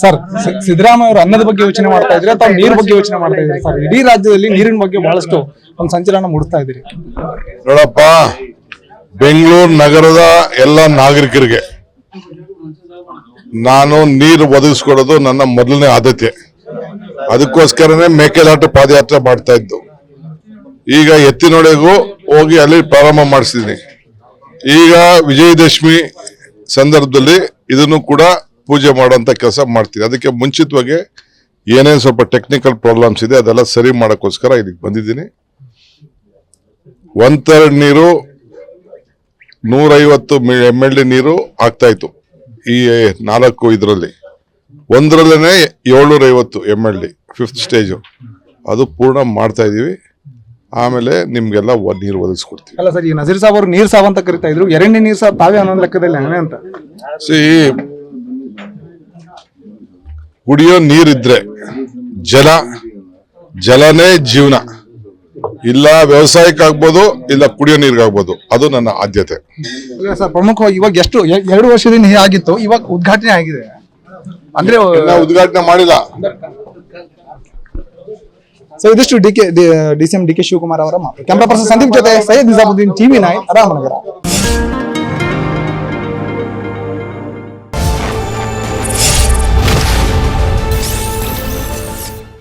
Sir Siddaramaiah ಅವರು ಅನ್ನದ ಬಗ್ಗೆ ಯೋಚನೆ ಮಾಡ್ತಾ ಇದ್ರೆ ಅಥವಾ ನೀರ್ ಬಗ್ಗೆ ಯೋಚನೆ ಮಾಡ್ತಾ ಇದ್ರೆ? ಸರ್, ಇಡೀ ರಾಜ್ಯದಲ್ಲಿ ನೀರಿನ ಬಗ್ಗೆ ಬಹಳಷ್ಟು ಒಂದು ಸಂಚಲನ ಮೂಡಿಸ್ತಾ ಇದ್ದೀರಿ. ನೋಡಪ್ಪ, ಬೆಂಗಳೂರು ನಗರದ ಎಲ್ಲ ನಾಗರಿಕರಿಗೆ ನಾನು ನೀರು ಒದಗಿಸ್ಕೊಡೋದು ನನ್ನ ಮೊದಲನೇ ಆದ್ಯತೆ. ಅದಕ್ಕೋಸ್ಕರನೇ ಮೇಕೆದಾಟು ಪಾದಯಾತ್ರೆ ಮಾಡ್ತಾ ಇದ್ದು. ಈಗ ಎತ್ತಿನೊಡೆಗೂ ಹೋಗಿ ಅಲ್ಲಿ ಪ್ರಾರಂಭ ಮಾಡಿಸಿದ್ದೀನಿ ಈಗ ವಿಜಯದಶಮಿ ಸಂದರ್ಭದಲ್ಲಿ ಇದನ್ನು ಕೂಡ ಪೂಜೆ ಮಾಡುವಂತ ಕೆಲಸ ಮಾಡ್ತೀವಿ ಅದಕ್ಕೆ ಮುಂಚಿತವಾಗಿ ಏನೇನು ಸ್ವಲ್ಪ ಟೆಕ್ನಿಕಲ್ ಪ್ರಾಬ್ಲಮ್ಸ್ ಇದೆ ಅದೆಲ್ಲ ಸರಿ ಮಾಡೋಕ್ಕೋಸ್ಕರ ಇದಕ್ಕೆ ಬಂದಿದ್ದೀನಿ. ಒನ್ ಥರ್ಡ್ ನೀರು ನೂರೈವತ್ತು ಎಂ ಎಲ್ ಡಿ ನೀರು ಆಗ್ತಾಯಿತ್ತು ಈ ನಾಲ್ಕು ಇದರಲ್ಲಿ. ಒಂದರಲ್ಲೇ ಏಳ್ನೂರ ಐವತ್ತು M L D fifth stage ಅದು ಪೂರ್ಣ ಮಾಡ್ತಾ ಇದೀವಿ. ಆಮೇಲೆ ನಿಮ್ಗೆಲ್ಲ ನೀರು ಒದಗಿಸ್ಕೊಡ್ತೀವಿ. ಅಲ್ಲ ಸರ್ ನಜೀರ್ ಸಾಬ್ ಅವರು ನೀರ್ ಸಾಬ್ ಅಂತ ಕರಿತಾ ಇದ್ರು. ಎರಡನೇ ನೀರ್ ಸಾಬ್ ತಾವೇ ಅನ್ನೋ ಲೆಕ್ಕದಲ್ಲಿ ಅಂತ. ಸಿ ಕುಡಿಯೋ ನೀರಿದ್ರೆ ಜಲ ಜಲನೇ ಜೀವನ. ಇಲ್ಲ ವ್ಯವಸಾಯಕ್ಕೆ ಆಗ್ಬೋದು ಇಲ್ಲ ಕುಡಿಯೋ ನೀರಿಗಾಗ್ಬೋದು. ಅದು ನನ್ನ ಆದ್ಯತೆ. ಸರ್ ಪ್ರಮುಖವಾಗಿ ಇವಾಗ ಎಷ್ಟು ಎ- ಎರಡು ವರ್ಷದಿಂದ ಆಗಿತ್ತು ಇವಾಗ ಉದ್ಘಾಟನೆ ಆಗಿದೆ. ಅಂದ್ರೆ ಇನ್ನ ಉದ್ಘಾಟನೆ ಮಾಡಿಲ್ಲ. ಸೊ ಇದಿಷ್ಟು D K D C M D K Shivakumar ಅವರ ಮಾತು ಕ್ಯಾಮ್ರಾ ಪರ್ಸನ್ ಸಂದೀಪ್ ಜೊತೆ ಸೈಯದ್ ನಿಜಾಮುದ್ದೀನ್ ಟಿವಿ ನೈನ್ ರಾಮನಗರ.